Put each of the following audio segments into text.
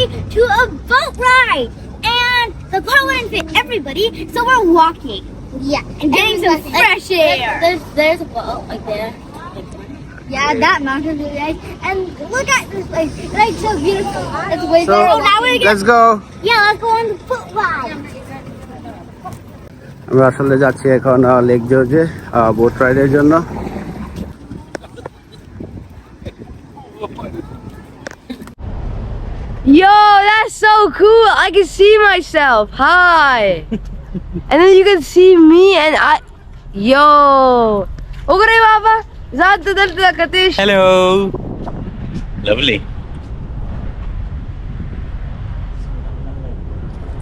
everybody to a boat ride. And the car wouldn't fit everybody, so we're walking. Yeah. And getting some fresh air. There's, there's a boat like there. Yeah, that mountain view, guys. And look at this place. It's like so beautiful. It's way So, there. Oh, now we're gonna let's go. Yeah, let's go on the boat ride. আমরা আসলে যাচ্ছি এখন lake Jorge boat রাইডের জন্য Yo, that's so cool. I can see myself. Hi. and then you can see me and I. Yo. Okay, Baba. Hello. Lovely.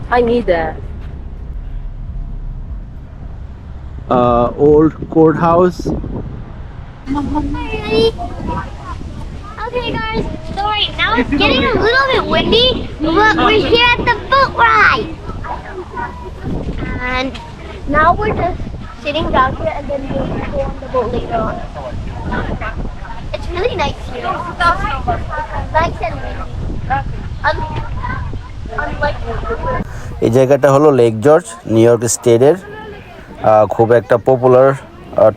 I need that. Uh, old courthouse. Okay, guys. So right now it's getting a little bit windy, but we're here at the boat ride. And now we're just sitting down here, and then we'll go on the boat later on. It's really nice here. It's nice and windy. Un- unlike এই জায়গাটা হলো lake George new York স্টেটের আহ, খুব একটা popular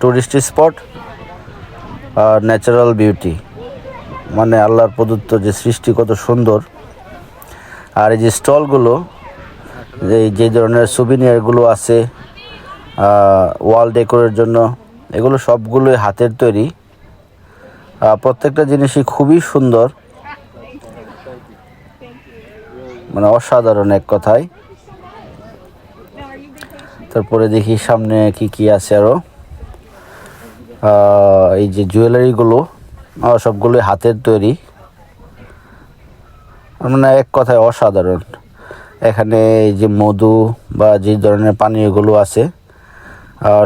tourist spot natural beauty মানে আল্লাহর প্রদত্ত যে সৃষ্টি কত সুন্দর। আর এই যে স্টলগুলো যে যে ধরনের সুবিনিয়ারগুলো আছে ওয়াল ডেকোরের জন্য এগুলো সবগুলোই হাতের তৈরি। প্রত্যেকটা জিনিসই খুবই সুন্দর। মানে অসাধারণ এক কথায়। তারপরে দেখি সামনে কি কি আছে আরও। আহ, এই যে জুয়েলারিগুলো আহ, সবগুলোই হাতের তৈরি। মানে এক কথায় অসাধারণ। এখানে যে মধু বা যে ধরনের পানীয়গুলো আছে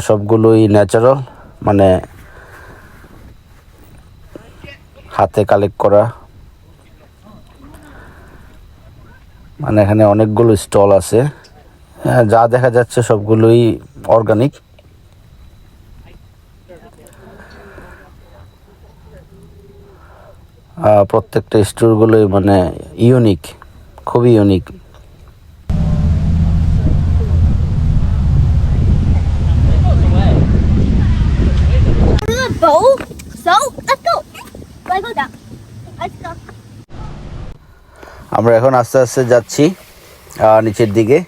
সবগুলোই ন্যাচারাল মানে হাতে কালেক্ট করা। মানে এখানে অনেকগুলো স্টল আছে। যা দেখা যাচ্ছে সবগুলোই অর্গানিক প্রত্যেকটা স্টোরগুলোই মানে ইউনিক খুবই ইউনিক. আমরা এখন আস্তে আস্তে যাচ্ছি নিচের দিকে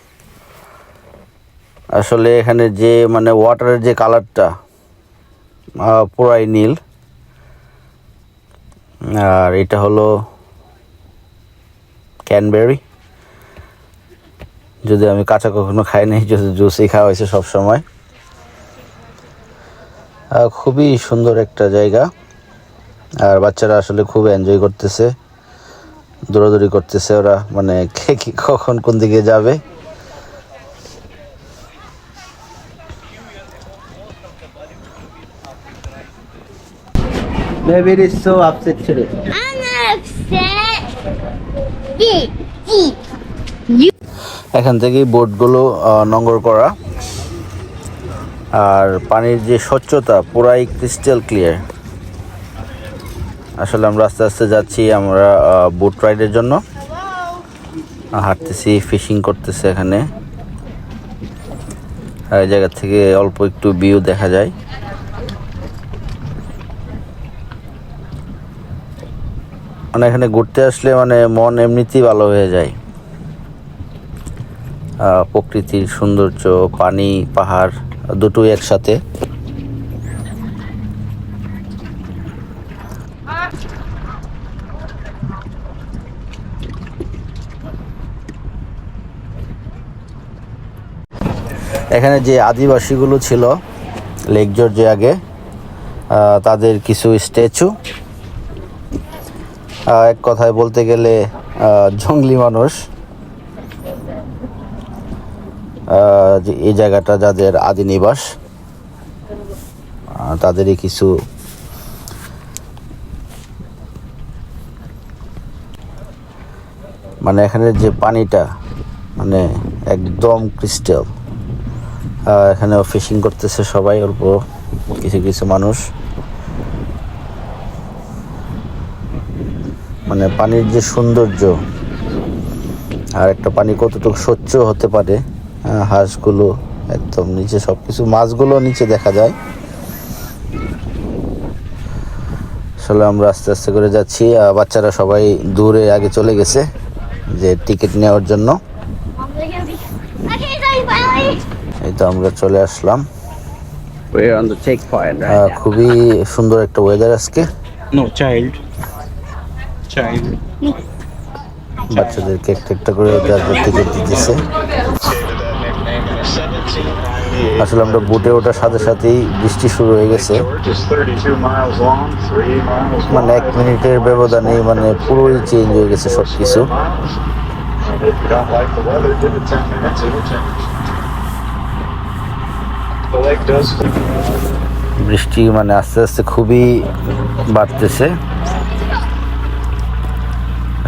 আসলে এখানে যে মানে ওয়াটারের যে কালারটা পুরাই নীল আর এটা হলো ক্যানবেরি যদি আমি কাঁচা কখনো খাই নাই, যদি জুসই খাওয়া হয়েছে সবসময়। খুবই সুন্দর একটা জায়গা। আর বাচ্চারা আসলে খুব এনজয় করতেছে, দৌড়াদৌড়ি করতেছে ওরা। মানে কে কখন কোন দিকে যাবে। Maybe it is so upset today. I'm not upset. Eat. এখান থেকেই বোটগুলো নোঙর করা আর পানির যে স্বচ্ছতা পুরাই ক্রিস্টাল ক্লিয়ার আসলে আমরা আস্তে আস্তে যাচ্ছি আমরা বোট রাইডের জন্য হাঁটতেছি ফিশিং করতেছে এখানে আর এই জায়গা থেকে অল্প একটু ভিউ দেখা যায় মানে এখানে ঘুরতে আসলে মানে মন এমনিতেই ভালো হয়ে যায়। প্রকৃতির সৌন্দর্য, পানি, পাহাড়, দুটোই একসাথে। এখানে যে আদিবাসীগুলো ছিল লেক জর্জে আগে তাদের কিছু স্ট্যাচু এক কথায় বলতে গেলে জঙ্গলি মানুষ। যে এই জায়গাটা যাদের আদি নিবাস তাদেরই কিছু মানে এখানে যে পানিটা মানে একদম ক্রিস্টাল। এখানেও ফিশিং করতেছে সবাই, অল্প কিছু কিছু মানুষ। মানে পানির যে সৌন্দর্য আর একটা পানি কতটুকু স্বচ্ছ হতে পারে হাঁসগুলো একদম নিচে সব কিছু মাছগুলো নিচে দেখা যায় আসলে আমরা আস্তে আস্তে করে যাচ্ছি বাচ্চারা সবাই দূরে আগে চলে গেছে যে টিকিট নেওয়ার জন্য. এই তো আমরা চলে আসলাম? খুবই সুন্দর একটা ওয়েদার আজকে No, child. বাচ্চাদেরকে একটা একটা করে তারপর টিকিট দিতেছে আসলে আমরা বুটে ওঠার সাথে সাথেই বৃষ্টি শুরু হয়ে গেছে Just 32 miles long, three miles মানে এক মিনিটের ব্যবধানে মানে পুরোই চেঞ্জ হয়ে গেছে সব কিছু miles. And if you don't like the weather, give it 10 minutes, it'll change. The lake does বৃষ্টি মানে আস্তে আস্তে খুবই বাড়তেছে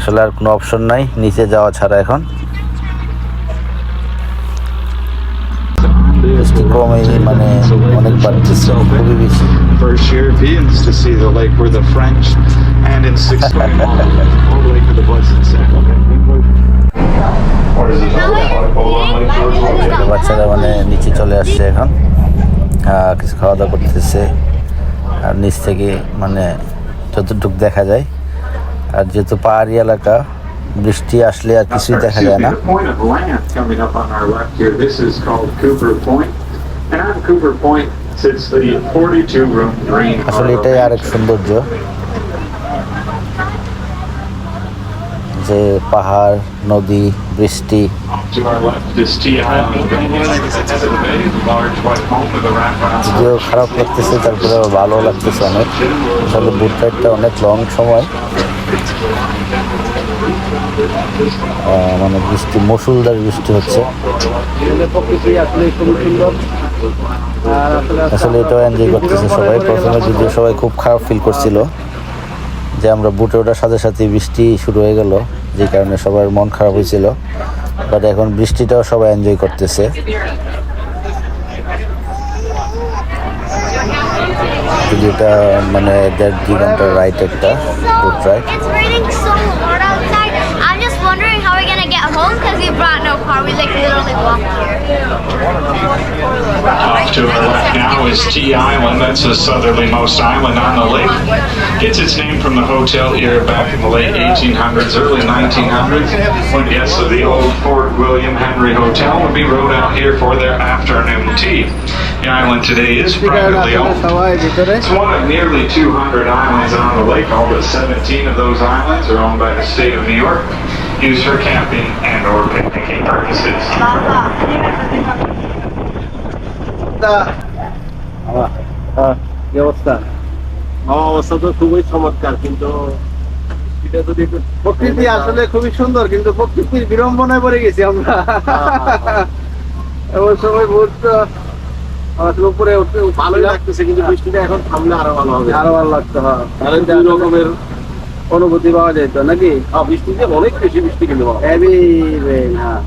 আসলে আর কোনো অপশন নাই নিচে যাওয়া ছাড়া এখন। বৃষ্টি মানে অনেক বাড়তেছে খুবই বেশি। First Europeans to see the lake were the French, and in 16 the way to the Blessed Sacrament. Or is it তো বাচ্চারা মানে নিচে চলে আসছে এখন। কিছু খাওয়া দাওয়া করতেছে। আর নিচ থেকে মানে যতটুকু দেখা যায় আর যেহেতু পাহাড়ি এলাকা বৃষ্টি আসলে আর কিছুই দেখা যায় না Excuse me, the point of land coming up on our left here, this is called Cooper Point. And on Cooper Point sits the 42 room dream. আসলে এটাই আরেক সৌন্দর্য যে পাহাড় নদী বৃষ্টি. যদিও খারাপ লাগতেছে তারপরে ভালো লাগতেছে অনেক আসলে বুট রাইডটা অনেক লং সময় মানে বৃষ্টি মসুলদার বৃষ্টি হচ্ছে। আসলে এটাও এনজয় করতেছে সবাই। প্রথমে যদিও সবাই খুব খারাপ ফিল করছিল যে আমরা বুটে ওঠার সাথে সাথে বৃষ্টি শুরু হয়ে গেল, যে কারণে সবার মন খারাপ হয়েছিল। বাট এখন বৃষ্টিটাও সবাই এনজয় করতেছে। যদি এটা মানে দেড় দুই ঘণ্টার রাইড একটা good ride Whiskey Island, that's the southerlymost island on the lake, gets its name from the hotel here back in the late 1800s, early 1900s, when guests of the old Fort William Henry Hotel would be rowed out here for their afternoon tea. The island today is privately owned. It's one of nearly 200 islands on the lake. All but 17 of those islands are owned by the state of New York, used for camping and or picnicking purposes. কি অবস্থা? অবস্থা তো খুবই চমৎকার কিন্তু এটা যদি প্রকৃতি আসলে খুবই সুন্দর কিন্তু প্রকৃতির বিড়ম্বনায় পড়ে গেছি আমরা। এমন সময় বহুত আসলে উপরে উঠতে লাগতেছে কিন্তু বৃষ্টিটা এখন থামলে আরও ভালো হবে। আরও ভালো লাগতো হ্যাঁ। তাহলে দুই রকমের অনুভূতি পাওয়া যেত নাকি? বৃষ্টিতে অনেক বেশি বৃষ্টি কিন্তু হ্যাঁ।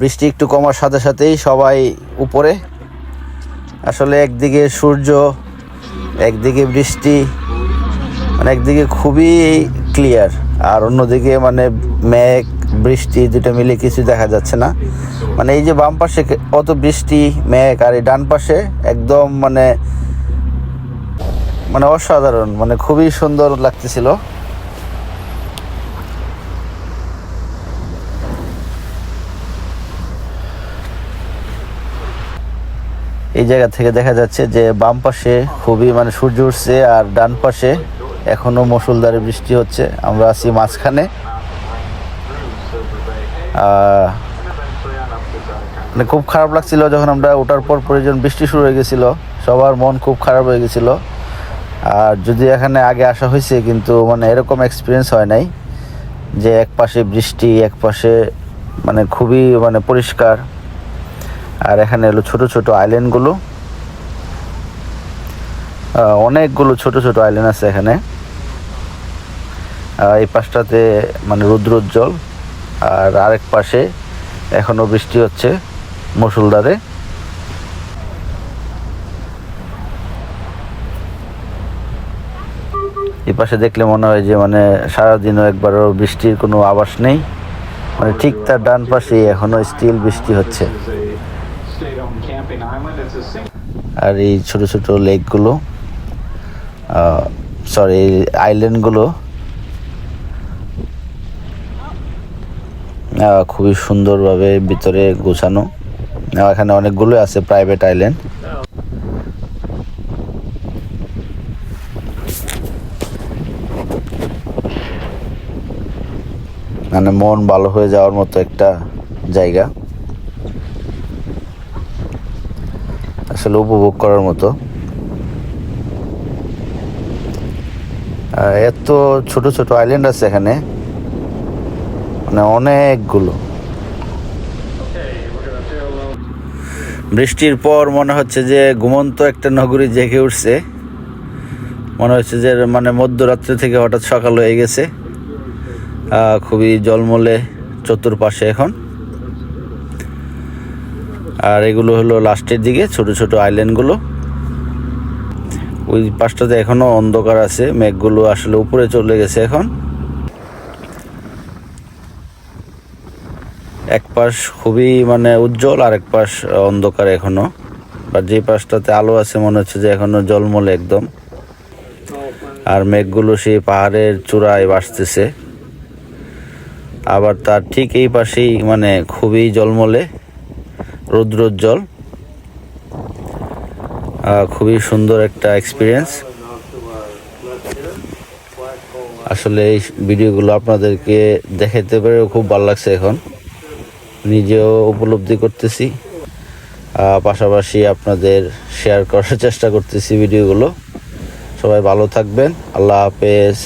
বৃষ্টি একটু কমার সাথে সাথেই সবাই উপরে। আসলে একদিকে সূর্য, একদিকে বৃষ্টি মানে একদিকে খুবই ক্লিয়ার আর অন্যদিকে মানে মেঘ, বৃষ্টি দুটো মিলে কিছু দেখা যাচ্ছে না। মানে এই যে বাম পাশে অত বৃষ্টি, মেঘ আর এই ডান পাশে একদম মানে মানে অসাধারণ মানে খুবই সুন্দর লাগতেছিল। এই জায়গা থেকে দেখা যাচ্ছে যে বাম পাশে খুবই মানে সূর্য উঠছে আর ডান পাশে এখনও মুষলধারে বৃষ্টি হচ্ছে। আমরা আছি মাঝখানে। মানে খুব খারাপ লাগছিল যখন আমরা ওঠার পর প্রয়োজন বৃষ্টি শুরু হয়ে গেছিল, সবার মন খুব খারাপ হয়ে গেছিল। আর যদি এখানে আগে আসা হয়েছে কিন্তু মানে এরকম এক্সপিরিয়েন্স হয় নাই যে এক পাশে বৃষ্টি, এক পাশে মানে খুবই মানে পরিষ্কার। আর এখানে হলো ছোট ছোট আইল্যান্ডগুলো অনেকগুলো ছোট ছোট আইল্যান্ড আছে এখানে। এই পাশটাতে মানে রুদ্রোজ্জ্বল। আর আরেক পাশে এখনও বৃষ্টি হচ্ছে মুসুলধারে এই পাশে দেখলে মনে হয় যে মানে সারাদিনও একবারও বৃষ্টির কোনো আভাস নেই। মানে ঠিক তার ডান পাশেই এখনও স্টিল বৃষ্টি হচ্ছে। আর এই ছোট ছোট লেকগুলো সরি আইল্যান্ডগুলো খুবই সুন্দরভাবে ভিতরে গোছানো। এখানে অনেকগুলো আছে প্রাইভেট আইল্যান্ড মানে মন ভালো হয়ে যাওয়ার মতো একটা জায়গা। আসলে উপভোগ করার মতো। এত ছোট ছোট আইল্যান্ড আছে এখানে। মানে অনেকগুলো। বৃষ্টির পর মনে হচ্ছে যে ঘুমন্ত একটা নগরী জেগে উঠছে। মনে হচ্ছে যে মানে মধ্যরাত্রি থেকে হঠাৎ সকাল হয়ে গেছে। খুবই জলমলে চতুর্পাশে এখন। আর এগুলো হলো লাস্টের দিকে, ছোট ছোট আইল্যান্ডগুলো ওই পাশটাতে এখনও অন্ধকার আছে, মেঘগুলো আসলে উপরে চলে গেছে এখন। এক পাশ খুবই মানে উজ্জ্বল, আর এক পাশ অন্ধকার এখনও। বা যে পাশটাতে আলো আছে, মনে হচ্ছে যে এখনও জলমলে একদম। আর মেঘগুলো সেই পাহাড়ের চূড়ায় ভাসতেছে। আবার তার ঠিক এই পাশেই মানে খুবই জলমলে। রৌদ্রোজ্জ্বল। খুবই সুন্দর একটা এক্সপিরিয়েন্স আসলে এই ভিডিওগুলো আপনাদেরকে দেখাতে পেরে খুব ভালো লাগছে এখন। নিজেও উপলব্ধি করতেছি। পাশাপাশি আপনাদের শেয়ার করার চেষ্টা করতেছি ভিডিওগুলো। সবাই ভালো থাকবেন। আল্লাহ হাফেজ।